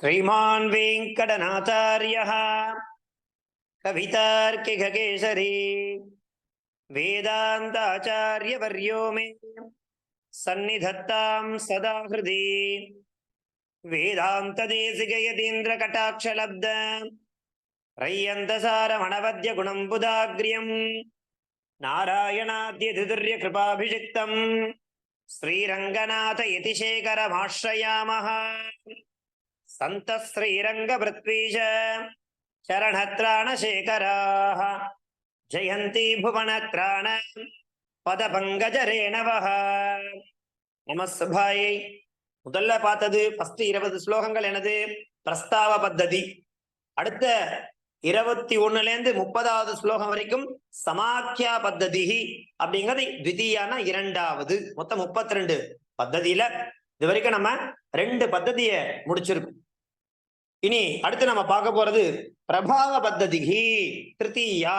श्रीमान् वेङ्कटनाथार्यः कवितार्किककेसरी वेदान्ताचार्यवर्यो मे सन्निधत्तां सदा हृदि वेदान्तदेशिकयतीन्द्रकटाक्षलब्ध रय्यन्तसारमणवद्यगुणम् बुधाग्र्यम् नारायणाद्यतिदुर्यकृपाभिषिक्तम् श्रीरङ्गनाथ यतिशेखरमाश्रयामः सन्तः श्रीरङ्गभृत्वीश शरणत्राणशेखराः जयन्ती भुवनत्राण பதபங்கஜரேணவஹ நம சுபாயை முதல்ல பார்த்தது ஃபர்ஸ்ட் இருபது ஸ்லோகங்கள் எனது பிரஸ்தாவ பத்ததி அடுத்த இருபத்தி ஒண்ணுல இருந்து முப்பதாவது ஸ்லோகம் வரைக்கும் சமாக்கியா பத்ததி அப்படிங்கிறது த்விதீயான இரண்டாவது மொத்தம் முப்பத்தி ரெண்டு பத்ததியில இது வரைக்கும் நம்ம ரெண்டு பத்ததிய முடிச்சிருக்கோம் இனி அடுத்து நம்ம பார்க்க போறது பிரபாவ பத்ததிகி திருத்தீயா.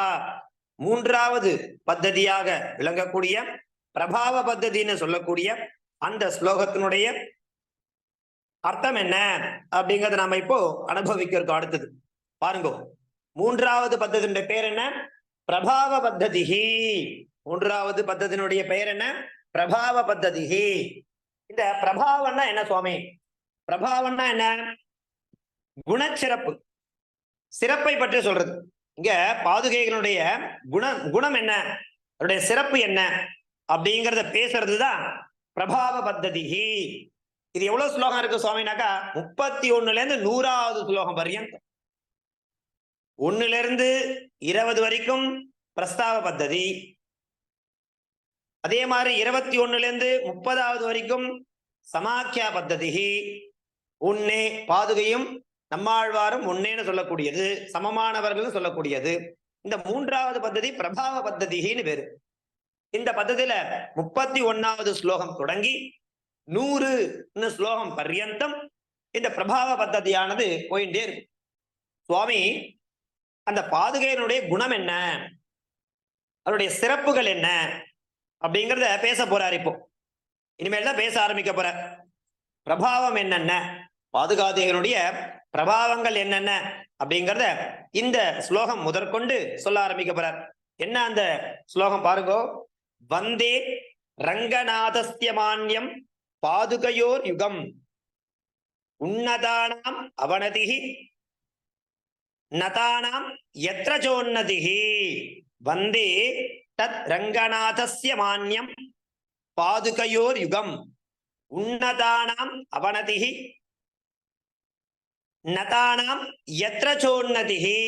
மூன்றாவது பத்ததியாக விளங்கக்கூடிய பிரபாவ பத்ததின்னு சொல்லக்கூடிய அந்த ஸ்லோகத்தினுடைய அர்த்தம் என்ன அப்படிங்கறத நாம இப்போ அனுபவிக்க இருக்கோம் அடுத்தது. பாருங்க. மூன்றாவது பத்ததினுடைய பேர் என்ன? பிரபாவ பத்ததிகி. மூன்றாவது பத்ததினுடைய பெயர் என்ன? பிரபாவ பத்ததிகி. இந்த பிரபாவம்னா என்ன சுவாமி? பிரபாவம்னா என்ன? குணச்சிறப்பு. சிறப்பை பற்றி சொல்றது. இங்க பாதுகைகளுடைய குண குணம் என்ன? அதனுடைய சிறப்பு என்ன? அப்படிங்கறத பேசுறது தான் பிரபாவ பத்ததி. இது எவ்வளவு ஸ்லோகம் இருக்கு சுவாமினாக்கா? முப்பத்தி ஒண்ணுல இருந்து நூறாவது ஸ்லோகம் பர்யந்தம். ஒண்ணுல இருந்து இருபது வரைக்கும் பிரஸ்தாவ பத்ததி. அதே மாதிரி இருபத்தி ஒண்ணுல இருந்து முப்பதாவது வரைக்கும் சமாக்கியா பத்ததி. உன்னே பாதுகையும் நம்மாழ்வாரும் ஒன்னேன்னு சொல்லக்கூடியது சமமானவர்கள் சொல்லக்கூடியது. இந்த மூன்றாவது பத்ததி பிரபாவ பத்ததிகின்னு பேரு. இந்த பத்ததியில முப்பத்தி ஒன்னாவது ஸ்லோகம் தொடங்கி நூறுன்னு ஸ்லோகம் பர்யந்தம் இந்த பிரபாவ பத்ததியானது போயிட்டே இருக்கு. சுவாமி அந்த பாதுகையினுடைய குணம் என்ன? அவருடைய சிறப்புகள் என்ன? அப்படிங்கிறத பேச போறார் இப்போ. இனிமேல் தான் பேச ஆரம்பிக்க போற பிரபாவம் என்னென்ன? பாதுகாதேகனுடைய பிரபாவங்கள் என்னென்ன அப்படிங்கிறத இந்த ஸ்லோகம் முதற்கொண்டு சொல்ல ஆரம்பிக்கப்படுறார் என்ன அந்த ஸ்லோகம் பாருங்கோ. வந்தே ரங்கநாதஸ்தியமான்யம் பாதுகையோர் யுகம். உன்னதானாம் அவனதிகி நதானாம் எத்திரச்சோன்னதிகி வந்தே தத் ரங்கநாதஸ்ய மான்யம் பாதுகையோர் யுகம். உன்னதானாம் அவனதிகி நதானாம் எத்திர சோன்னதிகி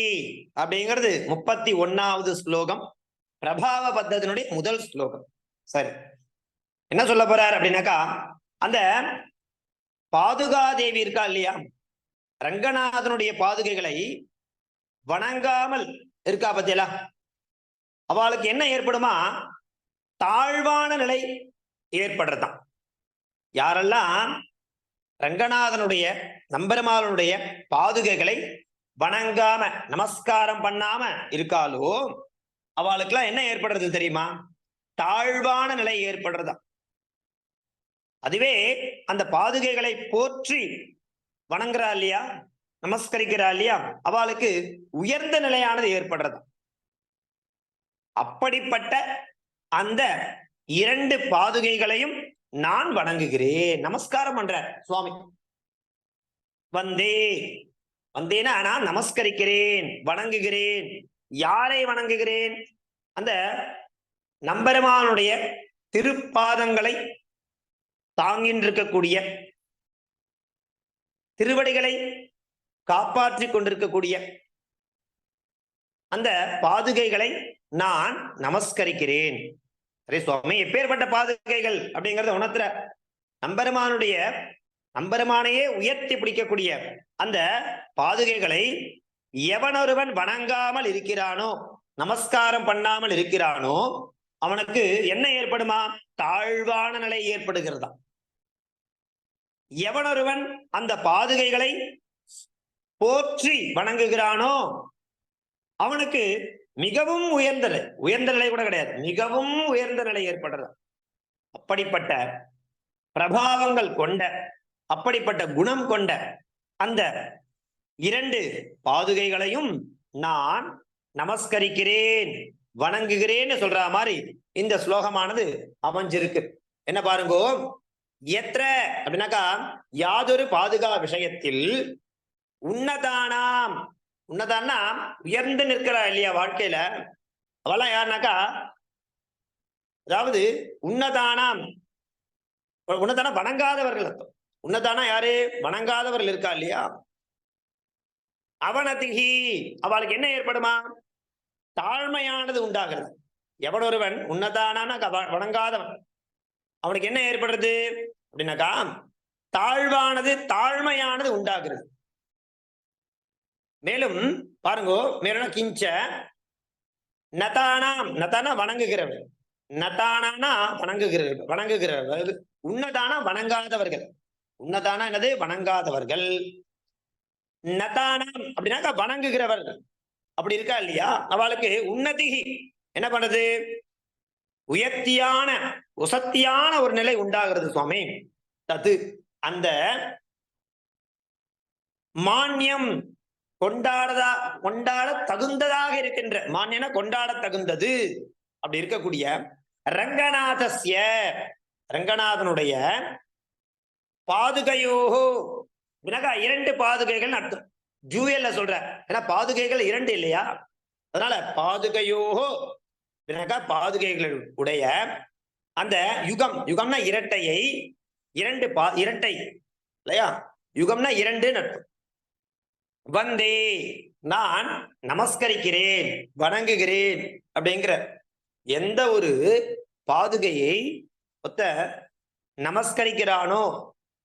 அப்படிங்கிறது முப்பத்தி ஒன்னாவது ஸ்லோகம். பிரபாவ பத்தத்தினுடைய முதல் ஸ்லோகம். சரி. என்ன சொல்ல போறார் அப்படின்னாக்கா அந்த பாதுகாதேவி இருக்கா இல்லையா? ரங்கநாதனுடைய பாதுகைகளை வணங்காமல் இருக்கா பத்தியலா? அவளுக்கு என்ன ஏற்படுமா? தாழ்வான நிலை ஏற்படுறதான் யாரெல்லாம் ரங்கநாதனுடைய நம்பெருமாளுடைய பாதுகைகளை வணங்காம நமஸ்காரம் பண்ணாம இருக்காளோ அவளுக்கெல்லாம் என்ன ஏற்படுறது தெரியுமா? தாழ்வான நிலை ஏற்படுறதா. அதுவே அந்த பாதுகைகளை போற்றி வணங்குறா இல்லையா? நமஸ்கரிக்கிறா இல்லையா? அவளுக்கு உயர்ந்த நிலையானது ஏற்படுறதா. அப்படிப்பட்ட அந்த இரண்டு பாதுகைகளையும் நான் வணங்குகிறேன். நமஸ்காரம் பண்ற சுவாமி. வந்தே. வந்தேனா நான் நமஸ்கரிக்கிறேன். வணங்குகிறேன். யாரை வணங்குகிறேன்? அந்த நம்பெருமானுடைய திருப்பாதங்களை தாங்கின்றிருக்கக்கூடிய திருவடிகளை காப்பாற்றி கொண்டிருக்கக்கூடிய அந்த பாதுகைகளை நான் நமஸ்கரிக்கிறேன். அரே சுவாமி எப்பேற்பட்ட பாதுகைகள் அப்படிங்கறத உணர்த்துற நம்பெருமானுடைய நம்பெருமானையே உயர்த்தி பிடிக்கக்கூடிய அந்த பாதுகைகளை எவனொருவன் வணங்காமல் இருக்கிறானோ நமஸ்காரம் பண்ணாமல் இருக்கிறானோ அவனுக்கு என்ன ஏற்படுமா? தாழ்வான நிலை ஏற்படுகிறதா. எவனொருவன் அந்த பாதுகைகளை போற்றி வணங்குகிறானோ அவனுக்கு மிகவும் உயர்ந்த நிலை. உயர்ந்த நிலை கூட கிடையாது. மிகவும் உயர்ந்த நிலை ஏற்படுறது. அப்படிப்பட்ட பிரபாவங்கள் கொண்ட அப்படிப்பட்ட குணம் கொண்ட அந்த இரண்டு பாதுகைகளையும் நான் நமஸ்கரிக்கிறேன் வணங்குகிறேன்னு சொல்ற மாதிரி இந்த ஸ்லோகமானது அமைஞ்சிருக்கு. என்ன பாருங்கோ? எത്ര அப்படின்னாக்கா யாதொரு பாதுகா விஷயத்தில் உன்னதானாம் உன்னதான்னா உயர்ந்து நிற்கிறா இல்லையா வாழ்க்கையில? அவெல்லாம் யாருனாக்கா? அதாவது உன்னதானாம். உன்னதானா வணங்காதவர்கள் அர்த்தம். உன்னதானா யாரு? வணங்காதவர்கள் இருக்கா இல்லையா? அவனதிகி. அவளுக்கு என்ன ஏற்படுமா? தாழ்மையானது உண்டாகிறது. எவன் ஒருவன் உன்னதானான வணங்காதவன். அவனுக்கு என்ன ஏற்படுறது? அப்படின்னாக்கா தாழ்வானது தாழ்மையானது உண்டாகிறது. மேலும் பாருங்கோ மேலும் கிஞ்ச நதானாம் நதானா வணங்குகிறவர்கள் நதானா வணங்குகிறவர்கள் வணங்குகிறவர்கள் உன்னதானா வணங்காதவர்கள். உன்னதானா என்னது? வணங்காதவர்கள். நதானாம் அப்படின்னாக்கா வணங்குகிறவர். அப்படி இருக்கா இல்லையா? அவளுக்கு உன்னதி. என்ன பண்ணுது? உயர்த்தியான உசத்தியான ஒரு நிலை உண்டாகிறது சுவாமி. தது. அந்த மானியம் கொண்டாடதா கொண்டாட தகுந்ததாக இருக்கின்ற மான்யன கொண்டாட தகுந்தது. அப்படி இருக்கக்கூடிய ரங்கநாதஸ்ய ரங்கநாதனுடைய பாதுகையோகோ வினகா இரண்டு பாதுகைகள் அர்த்தம். ஜூயல்ல சொல்ற ஏன்னா பாதுகைகள் இரண்டு இல்லையா? அதனால பாதுகையோகோ வினகா பாதுகைகள் உடைய அந்த யுகம் யுகம்னா இரட்டையை இரண்டு பா இரட்டை இல்லையா? யுகம்னா இரண்டு அர்த்தம். வந்தே நான் நமஸ்கரிக்கிறேன் வணங்குகிறேன் அப்படிங்கிற எந்த ஒரு பாதுகையை ஒத்த நமஸ்கரிக்கிறானோ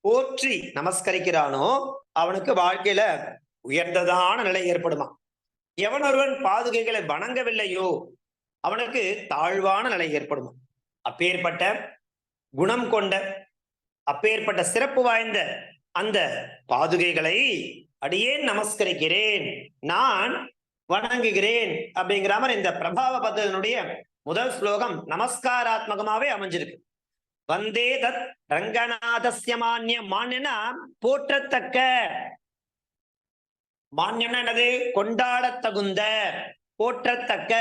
போற்றி நமஸ்கரிக்கிறானோ அவனுக்கு வாழ்க்கையில உயர்ந்ததான நிலை ஏற்படுமா எவன் ஒருவன் பாதுகைகளை வணங்கவில்லையோ அவனுக்கு தாழ்வான நிலை ஏற்படுமா அப்பேற்பட்ட குணம் கொண்ட அப்பேற்பட்ட சிறப்பு வாய்ந்த அந்த பாதுகைகளை அடியேன் நமஸ்கரிக்கிறேன் நான் வணங்குகிறேன் அப்படிங்கிற மாதிரி இந்த பிரபாவ பத்ததனுடைய முதல் ஸ்லோகம் நமஸ்காராத்மகமாவே அமைஞ்சிருக்கு. வந்தே தத் ரங்கநாதசிய மானியம் மானியனா போற்றத்தக்க. மானியம்னா என்னது? கொண்டாடத்தகுந்த போற்றத்தக்க.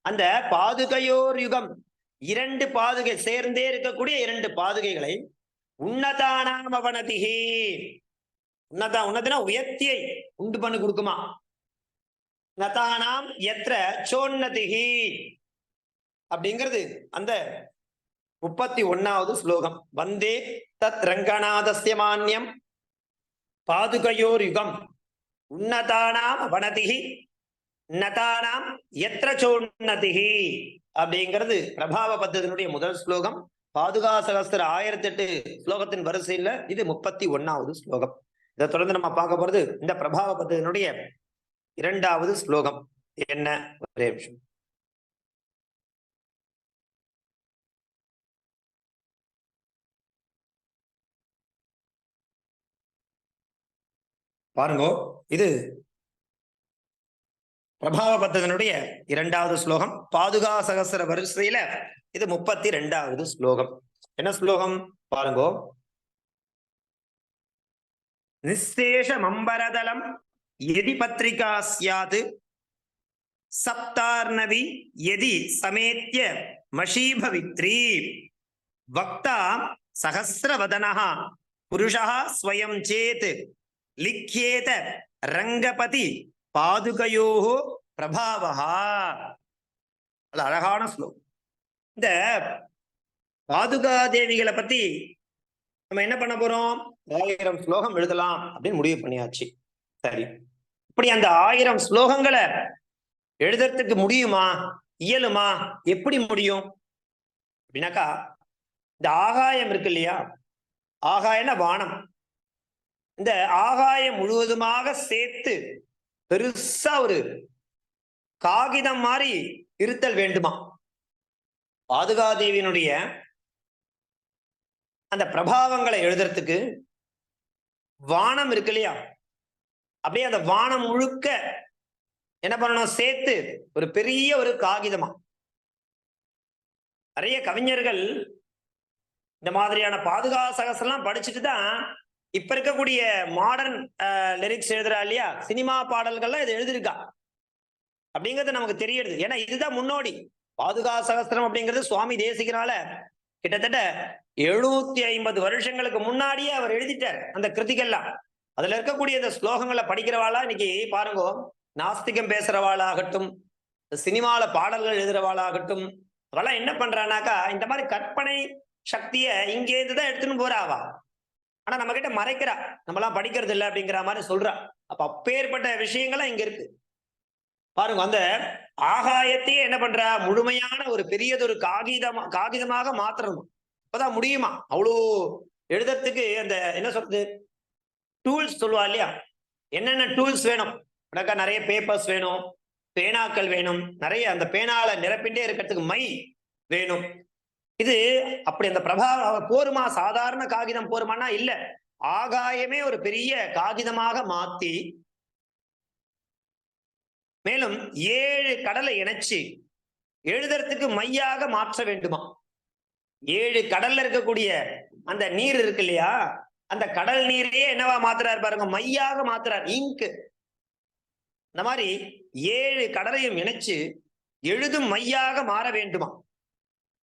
அந்த பாதுகையோர் யுகம் இரண்டு பாதுகை சேர்ந்தே இருக்கக்கூடிய இரண்டு பாதுகைகளை உன்னதானாம் அவனதிகி உன்னதா உன்னதுனா உயர்த்தியை உண்டு பண்ணி கொடுக்குமா? நதானாம் எத்திர சோன்னதிகி அப்படிங்கிறது அந்த முப்பத்தி ஒன்னாவது ஸ்லோகம். வந்தே தத் ரங்கநாதஸ்ய மானியம் பாதுகையோர் யுகம் உன்னதானாம் வனதிகி நதானாம் எத்திர சோன்னதிகி அப்படிங்கிறது பிரபாவ பத்தத்தினுடைய முதல் ஸ்லோகம். பாதுகா சகஸ்திர ஆயிரத்தி எட்டு ஸ்லோகத்தின் வரிசையில இது முப்பத்தி ஒன்னாவது ஸ்லோகம். இதை தொடர்ந்து நம்ம பார்க்க போறது இந்த பிரபாவ பத்தினுடைய இரண்டாவது ஸ்லோகம். என்ன? ஒரே நிமிஷம். பாருங்க இது பிரபாவ பத்ததனுடைய இரண்டாவது ஸ்லோகம். பாதுகா சகசர வரிசையில இது முப்பத்தி ரெண்டாவது ஸ்லோகம். என்ன ஸ்லோகம்? பாருங்கோ. நிசேஷ மம்பரதலம் எதி பத்திரிகா சியாது சப்தார்ணவி எதி சமேத்திய மஷீபவித்ரி. வக்தா சகசிரவதனா புருஷா ஸ்வயம் சேத். லிக்கியேத ரங்கபதி பாதுகையோ பிரபாவா அது அழகான ஸ்லோகம். இந்த பாதுகா தேவிகளை பத்தி நம்ம என்ன பண்ண போறோம்? ஆயிரம் ஸ்லோகம் எழுதலாம் அப்படின்னு முடிவு பண்ணியாச்சு. சரி. இப்படி அந்த ஆயிரம் ஸ்லோகங்களை எழுதுறதுக்கு முடியுமா? இயலுமா? எப்படி முடியும்? அப்படின்னாக்கா இந்த ஆகாயம் இருக்கு இல்லையா? ஆகாயன வானம். இந்த ஆகாயம் முழுவதுமாக சேர்த்து பெருசா ஒரு காகிதம் மாதிரி இருத்தல் வேண்டுமா? பாதுகாதேவியினுடைய அந்த பிரபாவங்களை எழுதுறதுக்கு வானம் இருக்கு இல்லையா? அப்படியே அந்த வானம் முழுக்க என்ன பண்ணணும்? சேர்த்து ஒரு பெரிய ஒரு காகிதமா. நிறைய கவிஞர்கள் இந்த மாதிரியான பாதுகா சகசெல்லாம் படிச்சுட்டு தான் இப்ப இருக்கக்கூடிய மாடர்ன் லிரிக்ஸ் எழுதுறா இல்லையா? சினிமா பாடல்கள்லாம் இது எழுதியிருக்கா. அப்படிங்கிறது நமக்கு தெரியுது ஏன்னா இதுதான் முன்னோடி. பாதுகா சகஸ்திரம் அப்படிங்கிறது சுவாமி தேசிகனால கிட்டத்தட்ட எழுநூத்தி ஐம்பது வருஷங்களுக்கு முன்னாடியே அவர் எழுதிட்டார் அந்த கிருதிகள்லாம். அதுல இருக்கக்கூடிய இந்த ஸ்லோகங்களை படிக்கிறவாளா இன்னைக்கு பாருங்க நாஸ்திகம் பேசுறவாளாகட்டும் சினிமால பாடல்கள் எழுதுறவாளாகட்டும் அவெல்லாம் என்ன பண்றானாக்கா இந்த மாதிரி கற்பனை சக்திய இங்கே இருந்துதான் எடுத்துன்னு போறாவா. ஆனா நம்ம கிட்ட மறைக்கிறா நம்மளாம் படிக்கிறது இல்லை அப்படிங்கிற மாதிரி சொல்றா. அப்ப அப்பேற்பட்ட விஷயங்கள்லாம் இங்க இருக்கு. பாருங்க அந்த ஆகாயத்தையே என்ன பண்றா? முழுமையான ஒரு பெரியதொரு காகிதமா காகிதமாக மாத்தணும் அப்பதான் முடியுமா? அவ்வளோ எழுதுறதுக்கு அந்த என்ன சொல்றது? டூல்ஸ் சொல்லுவா இல்லையா? என்னென்ன டூல்ஸ் வேணும்? உனக்கா நிறைய பேப்பர்ஸ் வேணும். பேனாக்கள் வேணும். நிறைய அந்த பேனால நிரப்பிண்டே இருக்கிறதுக்கு மை வேணும். இது அப்படி அந்த பிரபா போருமா? சாதாரண காகிதம் போருமானா இல்ல. ஆகாயமே ஒரு பெரிய காகிதமாக மாத்தி மேலும் ஏழு கடலை இணைச்சு எழுதுறதுக்கு மையாக மாற்ற வேண்டுமா? ஏழு கடல்ல இருக்கக்கூடிய அந்த நீர் இருக்கு இல்லையா? அந்த கடல் நீரையே என்னவா மாத்துறாரு பாருங்க மையாக மாத்துறார். இங்கு. இந்த மாதிரி ஏழு கடலையும் இணைச்சு எழுதும் மையாக மாற வேண்டுமா?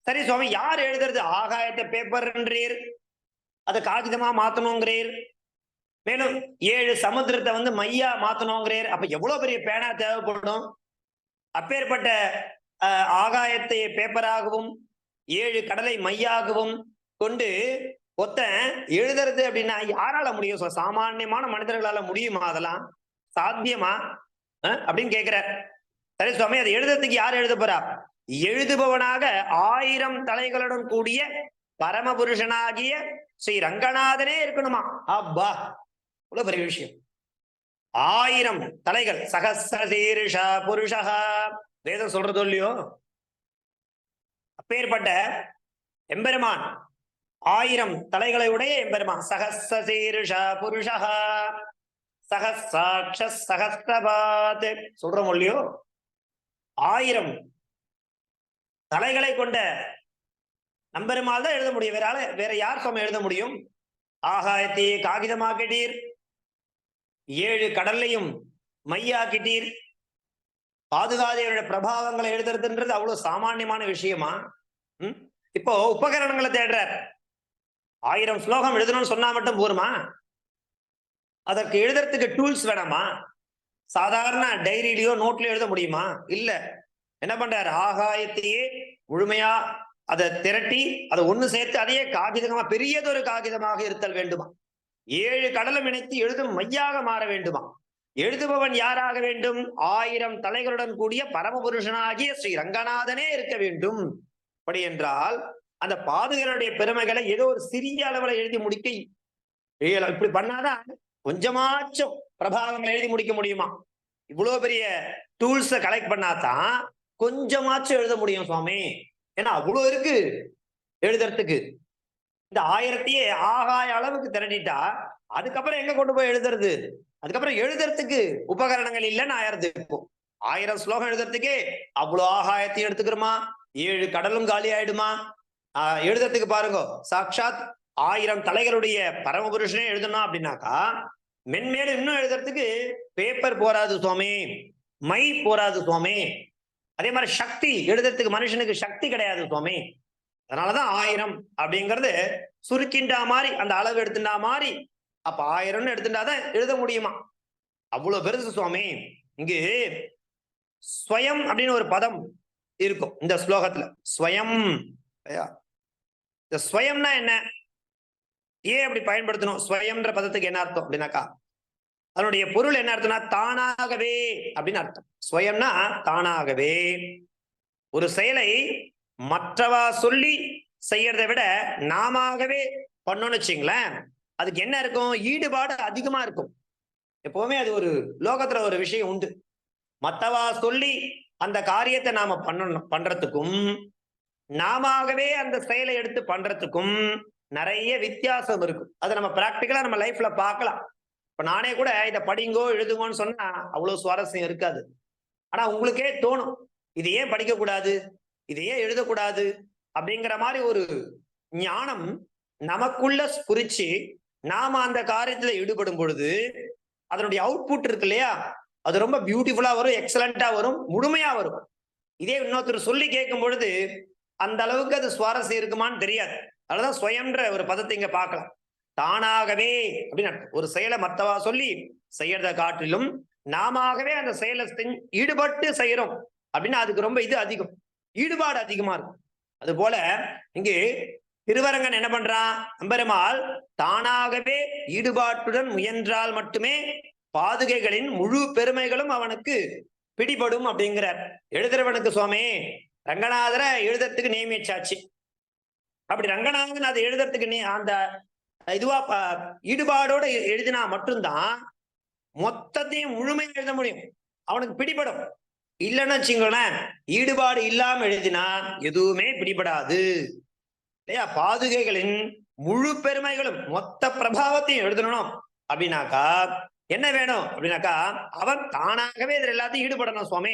சரி சுவாமி யார் எழுதுறது? ஆகாயத்தை பேப்பர்ன்றீர் அதை காகிதமா மாத்தணுங்கிறீர். மேலும் ஏழு சமுத்திரத்தை வந்து மையா மாத்தணுங்கிறார். அப்ப எவ்வளவு பெரிய பேனா தேவைப்படும்? அப்பேற்பட்ட ஆகாயத்தை பேப்பராகவும் ஏழு கடலை மையாகவும் கொண்டு ஒத்தன் எழுதுறது அப்படின்னா யாரால முடியும்? சொ- சாமானியமான மனிதர்களால முடியுமா அதெல்லாம்? சாத்தியமா? அப்படின்னு கேக்குறார். சரி சுவாமி அதை எழுதுறதுக்கு யார் எழுத போறா? எழுதுபவனாக ஆயிரம் தலைகளுடன் கூடிய பரமபுருஷனாகிய ஸ்ரீ ரங்கநாதனே இருக்கணுமா? அப்பா இவ்வளவு பெரிய விஷயம்? ஆயிரம் தலைகள் சகசிரசீருஷா புருஷா. வேதம் சொல்றதோ இல்லையோ? அப்பேற்பட்ட எம்பெருமான் ஆயிரம் தலைகளை உடைய எம்பெருமான் சகசிரசீருஷா புருஷா. சகசாட்ச சகஸ்தபாத் சொல்றோம் இல்லையோ? ஆயிரம் தலைகளை கொண்ட நம்பெருமாள் தான் எழுத முடியும். வேற வேற யார் சுவாமி எழுத முடியும்? ஆகாயத்தையே காகிதமாக்கிட்டீர். ஏழு கடல்லையும் மையாக்கிட்டீர். பாதுகாதேவனுடைய பிரபாவங்களை எழுதுறதுன்றது அவ்வளவு சாமானியமான விஷயமா? ம்? இப்போ உபகரணங்களை தேடுறார். ஆயிரம் ஸ்லோகம் எழுதணும்னு சொன்னா மட்டும் போருமா? அதற்கு எழுதுறதுக்கு டூல்ஸ் வேணாமா? சாதாரண டைரியிலயோ நோட்லயோ எழுத முடியுமா? இல்ல. என்ன பண்றாரு? ஆகாயத்தையே முழுமையா அதை திரட்டி அதை ஒண்ணு சேர்த்து அதையே காகிதமா பெரியதொரு காகிதமாக இருத்தல் வேண்டுமா? ஏழு கடலும் இணைத்து எழுதும் மையாக மாற வேண்டுமா? எழுதுபவன் யாராக வேண்டும்? ஆயிரம் தலைகளுடன் கூடிய பரமபுருஷனாகிய ஸ்ரீ ரங்கநாதனே இருக்க வேண்டும். அப்படி என்றால் அந்த பாதுகளுடைய பெருமைகளை ஏதோ ஒரு சிறிய அளவில் எழுதி முடிக்க இயலும் இப்படி பண்ணாதான் கொஞ்சமாச்சும் பிரபாவங்களை எழுதி முடிக்க முடியுமா? இவ்வளவு பெரிய டூல்ஸை கலெக்ட் பண்ணாதான் கொஞ்சமாச்சும் எழுத முடியும் சுவாமி. ஏன்னா அவ்வளோ இருக்கு எழுதுறதுக்கு. இந்த ஆயிரத்தையே ஆகாய அளவுக்கு திரட்டிட்டா அதுக்கப்புறம் எங்க கொண்டு போய் எழுதுறது? அதுக்கப்புறம் எழுதுறதுக்கு உபகரணங்கள் இல்லைன்னு ஆயிரது இருக்கும் ஆயிரம் ஸ்லோகம் எழுதுறதுக்கே அவ்வளவு ஆகாயத்தையும் எடுத்துக்கிறோமா? ஏழு கடலும் காலி ஆயிடுமா? ஆஹ் எழுதுறதுக்கு பாருங்க. சாட்சாத் ஆயிரம் தலைகளுடைய பரமபுருஷனே எழுதணும் அப்படின்னாக்கா மென்மேலும் இன்னும் எழுதுறதுக்கு பேப்பர் போராது சுவாமி. மை போராது சுவாமி. அதே மாதிரி சக்தி எழுதுறதுக்கு மனுஷனுக்கு சக்தி கிடையாது சுவாமி. அதனாலதான் ஆயிரம் அப்படிங்கிறது சுருக்கின்றா மாதிரி அந்த அளவு எடுத்துட்டா மாதிரி. அப்ப ஆயிரம்னு எடுத்துட்டாதான் எழுத முடியுமா? அவ்வளவு பெருசு சுவாமி. இங்கு ஸ்வயம் அப்படின்னு ஒரு பதம் இருக்கும் இந்த ஸ்லோகத்துல. ஸ்வயம் இந்த ஸ்வயம்னா என்ன? ஏன் அப்படி பயன்படுத்தணும்? ஸ்வயம்ன்ற பதத்துக்கு என்ன அர்த்தம் அப்படின்னாக்கா அதனுடைய பொருள் என்ன அர்த்தம்னா தானாகவே அப்படின்னு அர்த்தம். ஸ்வயம்னா தானாகவே. ஒரு செயலை மற்றவா சொல்லி செய்யறதை விட நாமாகவே பண்ணோம்னு வச்சுங்களேன் அதுக்கு என்ன இருக்கும்? ஈடுபாடு அதிகமா இருக்கும். எப்பவுமே அது ஒரு லோகத்துல ஒரு விஷயம் உண்டு. மத்தவா சொல்லி அந்த காரியத்தை நாம பண்ணணும் பண்றதுக்கும் நாமாகவே அந்த செயலை எடுத்து பண்றதுக்கும் நிறைய வித்தியாசம் இருக்கும். அதை நம்ம பிராக்டிக்கலா நம்ம லைஃப்ல பார்க்கலாம். இப்ப நானே கூட இதை படிங்கோ எழுதுங்கோன்னு சொன்னா அவ்வளவு சுவாரஸ்யம் இருக்காது. ஆனா உங்களுக்கே தோணும் இது ஏன் படிக்க கூடாது இதையே ஏன் எழுதக்கூடாது? அப்படிங்கிற மாதிரி ஒரு ஞானம் நமக்குள்ள புரிச்சு நாம அந்த காரியத்துல ஈடுபடும் பொழுது அதனுடைய அவுட்புட் இருக்கு இல்லையா? அது ரொம்ப பியூட்டிஃபுல்லா வரும் எக்ஸலண்டா வரும் முழுமையா வரும். இதே இன்னொருத்தர் சொல்லி கேட்கும் பொழுது அந்த அளவுக்கு அது சுவாரஸ்யம் இருக்குமான்னு தெரியாது. அதனாலதான் சுயம்ன்ற ஒரு பதத்தை இங்க பார்க்கலாம். தானாகவே அப்படின்னு ஒரு செயலை மத்தவா சொல்லி செய்யறத காட்டிலும் நாமவே அந்த செயலை ஈடுபட்டு செய்யறோம். அப்படின்னா அதுக்கு ரொம்ப இது அதிகம். ஈடுபாடு அதிகமா இருக்கும். அது போல இங்கு திருவரங்கன் என்ன பண்றான் அம்பெருமாள் தானாகவே ஈடுபாட்டுடன் முயன்றால் மட்டுமே பாதுகைகளின் முழு பெருமைகளும் அவனுக்கு பிடிபடும் அப்படிங்கிறார். எழுதுறவனுக்கு சுவாமி ரங்கநாதரை எழுதுறதுக்கு நியமிச்சாச்சு. அப்படி ரங்கநாதன் அதை எழுதுறதுக்கு நீ அந்த இதுவா ப- ஈடுபாடோட எழுதினா மட்டும்தான் மொத்தத்தையும் முழுமையை எழுத முடியும். அவனுக்கு பிடிபடும். இல்லைன்னு வச்சுங்களேன் ஈடுபாடு இல்லாம எழுதினா எதுவுமே பிடிபடாது. இல்லையா? பாதுகைகளின் முழு பெருமைகளும் மொத்த பிரபாவத்தையும் எழுதணும். அப்படின்னாக்கா என்ன வேணும்? அப்படின்னாக்கா அவன் தானாகவே இதில் எல்லாத்தையும் ஈடுபடணும் சுவாமி.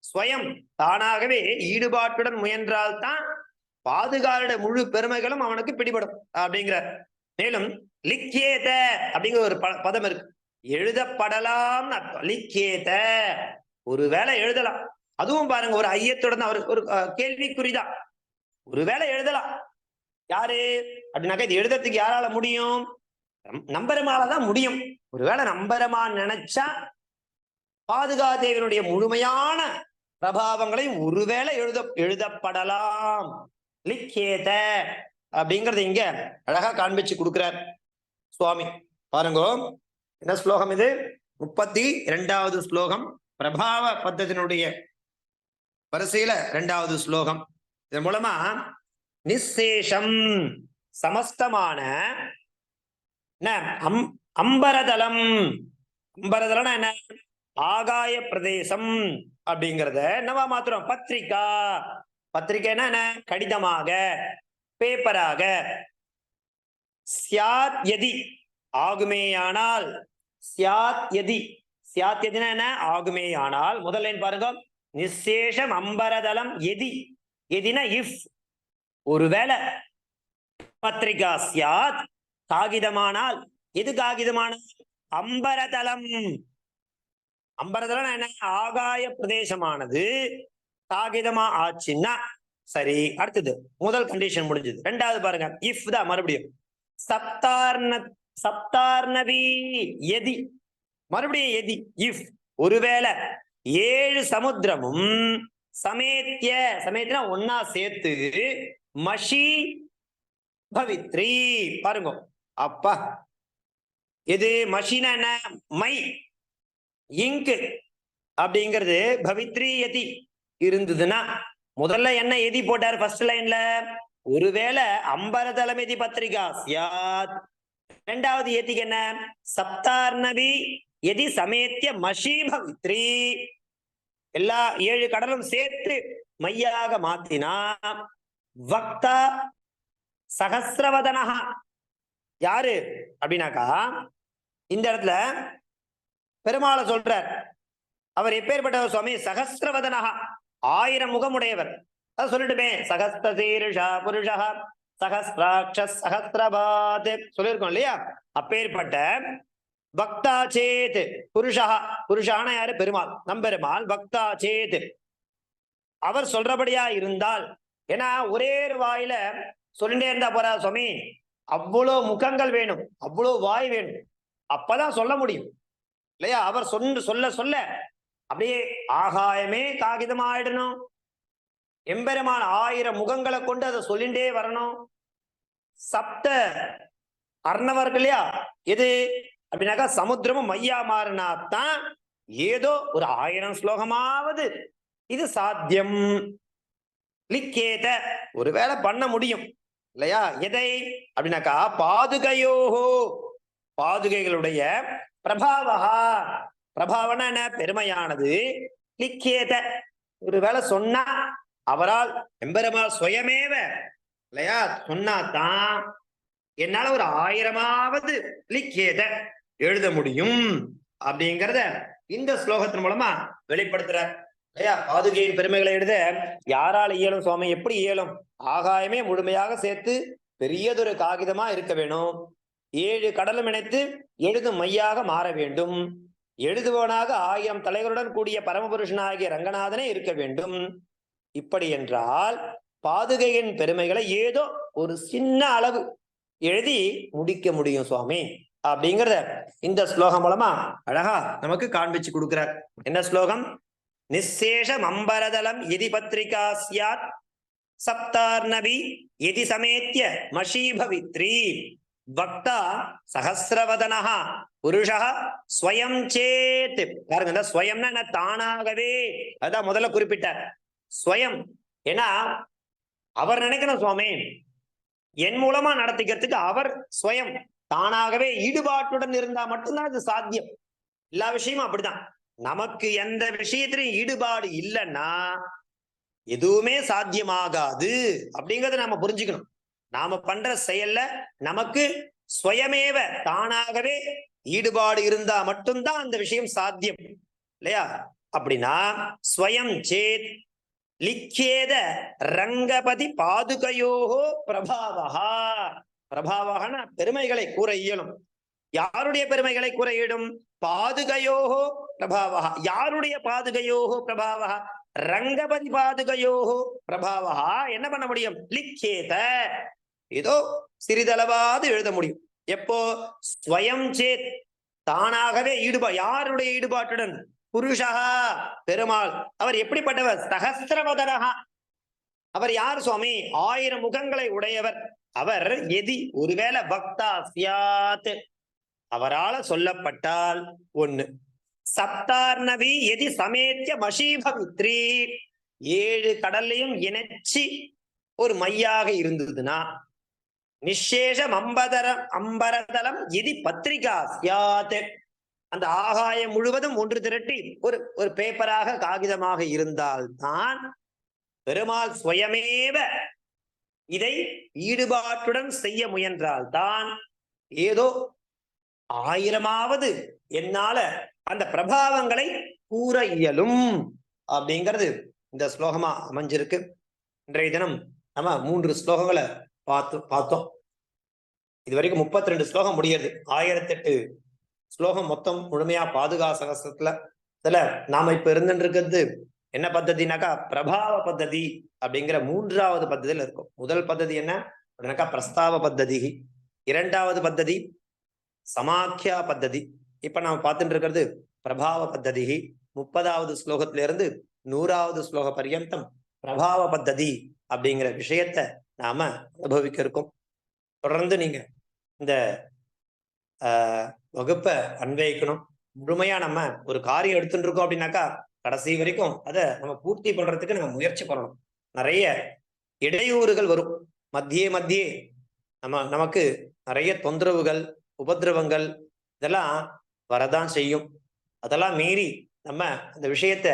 ஸ்வயம் தானாகவே ஈடுபாட்டுடன் முயன்றால்தான் பாதுகாருடைய முழு பெருமைகளும் அவனுக்கு பிடிபடும் அப்படிங்கிற. மேலும் லிக்கேத அப்படிங்கிற ஒரு ப- பதம் இருக்கு. எழுதப்படலாம் லிக்கேத ஒருவேளை எழுதலாம். அதுவும் பாருங்க ஒரு ஐயத்துடன் அவர் ஒரு அஹ், கேள்விக்குறிதான். ஒருவேளை எழுதலாம். யாரு? அப்படின்னாக்கா இது எழுதுறதுக்கு யாரால முடியும்? நம்- முடியும். ஒருவேளை நம்பரமா நினைச்சா பாதுகாதேவனுடைய முழுமையான பிரபாவங்களையும் ஒருவேளை எழுத எழுதப்படலாம். லிக்கேத அப்படிங்கறத இங்க அழகா காண்பிச்சு கொடுக்கிறார். சுவாமி பாருங்க. என்ன ஸ்லோகம் இது? முப்பத்தி இரண்டாவது ஸ்லோகம். பிரபாவ பத்தத்தினுடைய வரிசையில ரெண்டாவது ஸ்லோகம். இதன் மூலமா நிசேஷம் சமஸ்தமான என்ன அம் அம்பரதலம். அம்பரதலம்னா என்ன? ஆகாய பிரதேசம் அப்படிங்கறத நம்ம மாத்திரம் பத்திரிகா பத்திரிகைன்னா என்ன? கடிதமாக பேப்பராக. சியாத் எதி ஆகுமேயானால் சியாத் எதி சியாத் யதினா என்ன? ஆகுமேயானால். முதல் லைன் பாருங்க. நிசேஷம் அம்பரதலம் எதி. எதினா இஃப் ஒருவேளை பத்திரிகா சியாத் காகிதமானால். எது காகிதமானால்? அம்பரதலம் அம்பரதலம் என்ன? ஆகாய பிரதேசமானது. காகிதமா ஆச்சுன்னா சரி அடுத்தது. முதல் கண்டிஷன் முடிஞ்சது. ரெண்டாவது பாருங்க. இஃப் தான் மறுபடியும். சப்தார்ண சப்தார்ணவி எதி. மறுபடியும் எதி இஃப் ஒருவேளை ஏழு சமுத்திரமும் சமேத்திய சமேத்தினா ஒன்னா சேர்த்து மஷி பவித்ரி. பாருங்க. அப்பா. இது மஷினா என்ன? மை. இங்கு அப்படிங்கிறது பவித்ரி எதி இருந்ததுன்னா முதல்ல என்ன எதி போட்டார் ஃபர்ஸ்ட் லைன்ல ஒருவேளை அம்பரதலம் எதி பத்திரிகா. சியாத். இரண்டாவது ஏத்திக்கு என்ன? சப்தார்ணவி எதி சமேத்திய மஷீபவித்ரி எல்லா ஏழு கடலும் சேர்த்து மையாக மாத்தினா. வக்தா சகசிரவதனஹா. யாரு? அப்படின்னாக்கா இந்த இடத்துல பெருமாளை சொல்றார். அவர் எப்பேற்பட்டவர் சுவாமி? சகசிரவதனஹா. ஆயிரம் முகமுடையவர். அதை சொல்லிட்டுமே சகஸ்தசீருஷா புருஷா சகஸ்ராட்ச சகஸ்திரபாத் சொல்லியிருக்கோம் இல்லையா? அப்பேற்பட்ட பக்தா சேத். புருஷா புருஷான யாரு? பெருமாள். நம்பெருமாள் பக்தா சேத். அவர் சொல்றபடியா இருந்தால் ஏன்னா ஒரே வாயில சொல்லிட்டே இருந்தா போறா சுவாமி. அவ்வளோ முகங்கள் வேணும் அவ்வளோ வாய் வேணும். அப்பதான் சொல்ல முடியும். இல்லையா? அவர் சொன்னு சொல்ல சொல்ல. அப்படியே ஆகாயமே காகிதமாயிடணும். எம்பெருமான் ஆயிரம் முகங்களை கொண்டு அதை சொல்லிண்டே வரணும். சப்த அர்ணவர்கள் இல்லையா? எது? அப்படின்னாக்கா சமுத்திரமும் மையா மாறினாத்தான் ஏதோ ஒரு ஆயிரம் ஸ்லோகமாவது. இது சாத்தியம். லிக்கேத. ஒருவேளை பண்ண முடியும். இல்லையா? எதை? அப்படின்னாக்கா பாதுகையோஹோ பாதுகைகளுடைய பிரபாவகா. பிரபாவன என்ன? பெருமையானது. லிக்கேத. ஒருவேளை சொன்னா அவரால் எம்பெருமாள் சுயமேவ. இல்லையா? சொன்னாதான் என்னால ஒரு ஆயிரமாவது லிக்கேத. எழுத முடியும் அப்படிங்கிறத இந்த ஸ்லோகத்தின் மூலமா வெளிப்படுத்துற. இல்லையா? பாதுகையின் பெருமைகளை எழுத யாரால் இயலும் சுவாமி? எப்படி இயலும்? ஆகாயமே முழுமையாக சேர்த்து பெரியதொரு காகிதமா இருக்க வேணும். ஏழு கடலும் இணைத்து எழுதும் மையாக மாற வேண்டும். எழுதுவோனாக ஆயிரம் தலைவருடன் கூடிய பரமபுருஷனாகிய ரங்கநாதனே இருக்க வேண்டும். இப்படி என்றால் பாதுகையின் பெருமைகளை ஏதோ ஒரு சின்ன அளவு எழுதி முடிக்க முடியும் சுவாமி. அப்படிங்கிறத இந்த ஸ்லோகம் மூலமா அழகா நமக்கு காண்பிச்சு கொடுக்கிறார். என்ன ஸ்லோகம்? நிசேஷம் அம்பரதலம் எதி பத்திரிகா சியாத் சப்தார்ணவி எதி சமேத்திய மஷீபவித்ரி பக்தா சகசிரவதனா புருஷா ஸ்வயம் சேத். பாருங்க இந்த ஸ்வயம்னா என்ன? தானாகவே. அதான் முதல்ல குறிப்பிட்டார். ஸ்வயம். ஏன்னா அவர் நினைக்கணும் சுவாமி. என் மூலமா நடத்திக்கிறதுக்கு அவர் ஸ்வயம். தானாகவே ஈடுபாட்டுடன் இருந்தா மட்டும்தான் அது சாத்தியம். எல்லா விஷயமும் அப்படிதான். நமக்கு எந்த விஷயத்திலையும் ஈடுபாடு இல்லைன்னா எதுவுமே சாத்தியமாகாது அப்படிங்கறத நாம புரிஞ்சுக்கணும். நாம பண்ற செயல்ல நமக்கு சுயமேவ தானாகவே ஈடுபாடு இருந்தா மட்டும்தான் அந்த விஷயம் சாத்தியம். இல்லையா? அப்படின்னா ஸ்வயம் சேத் லிக்கேத ரங்கபதி பாதுகையோகோ பிரபாவகா பிரபாவகன பெருமைகளை கூற இயலும். யாருடைய பெருமைகளை கூற இயலும்? பாதுகையோகோ பிரபாவகா யாருடைய பாதுகையோகோ பிரபாவகா ரங்கபதி பாதுகையோகோ பிரபாவகா என்ன பண்ண முடியும்? லிக்கேத. ஏதோ சிறிதளவாது எழுத முடியும். எப்போ? ஸ்வயம் சேத். தானாகவே ஈடுபா யாருடைய ஈடுபாட்டுடன் புருஷா பெருமாள். அவர் எப்படிப்பட்டவர்? சகசிரவதரகா அவர் யார் சுவாமி? ஆயிரம் முகங்களை உடையவர். அவர் எதி ஒருவேளை பக்தா சியாத் அவரால சொல்லப்பட்டால் ஒண்ணு. சப்தார்ணவி எதி சமேத்திய மஷீபவித்ரி ஏழு கடல்லையும் இணைச்சி ஒரு மையாக இருந்ததுன்னா நிஷேஷம் அம்பதரம் அம்பரதலம் எதி பத்திரிகா சியாத் அந்த ஆகாயம் முழுவதும் ஒன்று திரட்டி ஒரு ஒரு பேப்பராக காகிதமாக இருந்தால் தான் பெருமாள் சுயமேவ இதை ஈடுபாட்டுடன் செய்ய முயன்றால் தான் ஏதோ ஆயிரமாவது என்னால அந்த பிரபாவங்களை கூற இயலும் அப்படிங்கிறது இந்த ஸ்லோகமா அமைஞ்சிருக்கு. இன்றைய தினம் நம்ம மூன்று ஸ்லோகங்களை பார்த்து பார்த்தோம். இது வரைக்கும் முப்பத்தி ரெண்டு ஸ்லோகம் முடியுது ஆயிரத்தெட்டு ஸ்லோகம் மொத்தம் முழுமையா பாதுகா சகசத்துல இதுல நாம இப்ப இருந்துட்டு இருக்கிறது என்ன பத்ததினாக்கா பிரபாவ பத்ததி அப்படிங்கிற மூன்றாவது பத்ததியில் இருக்கும். முதல் பத்ததி என்ன? அப்படின்னாக்கா பிரஸ்தாவ பத்ததி. இரண்டாவது பத்ததி சமாக்கியா பத்ததி. இப்ப நாம பார்த்துட்டு இருக்கிறது பிரபாவ பத்ததி. முப்பதாவது ஸ்லோகத்துல இருந்து நூறாவது ஸ்லோக பர்யந்தம் பிரபாவ பத்ததி அப்படிங்கிற விஷயத்த நாம அனுபவிக்க இருக்கோம் தொடர்ந்து நீங்க இந்த வகுப்பை அன்வயிக்கணும் முழுமையா நம்ம ஒரு காரியம் எடுத்துட்டு இருக்கோம் அப்படின்னாக்கா கடைசி வரைக்கும் அதை நம்ம பூர்த்தி பண்றதுக்கு நம்ம முயற்சி பண்ணணும். நிறைய இடையூறுகள் வரும். மத்தியே மத்தியே நம்ம நமக்கு நிறைய தொந்தரவுகள் உபதிரவங்கள் இதெல்லாம் வரதான் செய்யும். அதெல்லாம் மீறி நம்ம அந்த விஷயத்த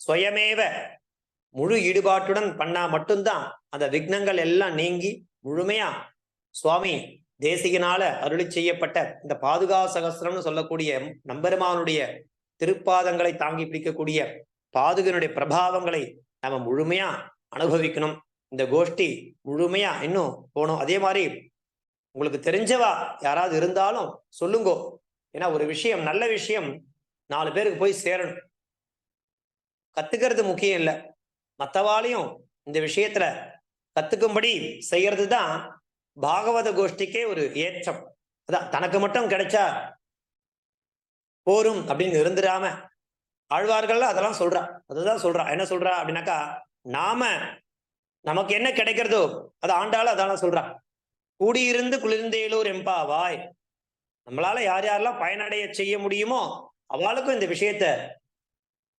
சுயமேவ முழு ஈடுபாட்டுடன் பண்ணா மட்டும்தான் அந்த விக்னங்கள் எல்லாம் நீங்கி முழுமையா சுவாமி தேசிகனால அருளி செய்யப்பட்ட இந்த பாதுகா சகசிரம்னு சொல்லக்கூடிய நம்பெருமானுடைய திருப்பாதங்களை தாங்கி பிடிக்கக்கூடிய பாதுகனுடைய பிரபாவங்களை நம்ம முழுமையா அனுபவிக்கணும். இந்த கோஷ்டி முழுமையா இன்னும் போகணும். அதே மாதிரி உங்களுக்கு தெரிஞ்சவா யாராவது இருந்தாலும் சொல்லுங்கோ. ஏன்னா ஒரு விஷயம் நல்ல விஷயம் நாலு பேருக்கு போய் சேரணும். கத்துக்கிறது முக்கியம் இல்லை. மற்றவாளையும் இந்த விஷயத்துல கத்துக்கும்படி செய்யறது தான் பாகவத கோஷ்டிக்கே ஒரு ஏற்றம். அதான் தனக்கு மட்டும் கிடைச்சா போரும் அப்படின்னு இருந்துடாம ஆழ்வார்கள் அதெல்லாம் சொல்றா. அதுதான் சொல்றா. என்ன சொல்றா அப்படின்னாக்கா நாம நமக்கு என்ன கிடைக்கிறதோ அது ஆண்டாலும் அதெல்லாம் சொல்றா. கூடியிருந்து குளிர்ந்தேலூர் எம்பாவாய். நம்மளால யார் யாரெல்லாம் பயனடைய செய்ய முடியுமோ அவளுக்கும் இந்த விஷயத்த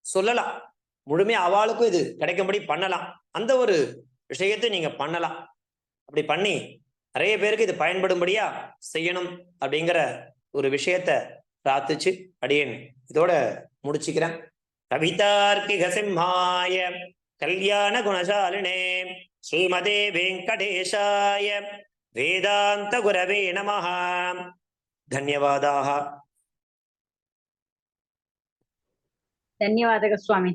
சொல்லலாம். முழுமையா அவளுக்கும் இது கிடைக்கும்படி பண்ணலாம். அந்த ஒரு விஷயத்தை நீங்க பண்ணலாம். அப்படி பண்ணி நிறைய பேருக்கு இது பயன்படும்படியா செய்யணும் அப்படிங்கிற ஒரு விஷயத்த பிரார்த்திச்சு அடியேன். இதோட முடிச்சுக்கிறேன். கவிதார்க்கிக சிம்ஹாய கல்யாண குணசாலினே ஸ்ரீமதே வெங்கடேஷாய வேதாந்த குரவே நம தன்யவாதாக. ధన్యవాదక స్వామి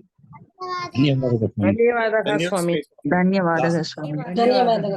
ధన్యవాదక స్వామి ధన్యవాదక స్వామి ధన్యవాదక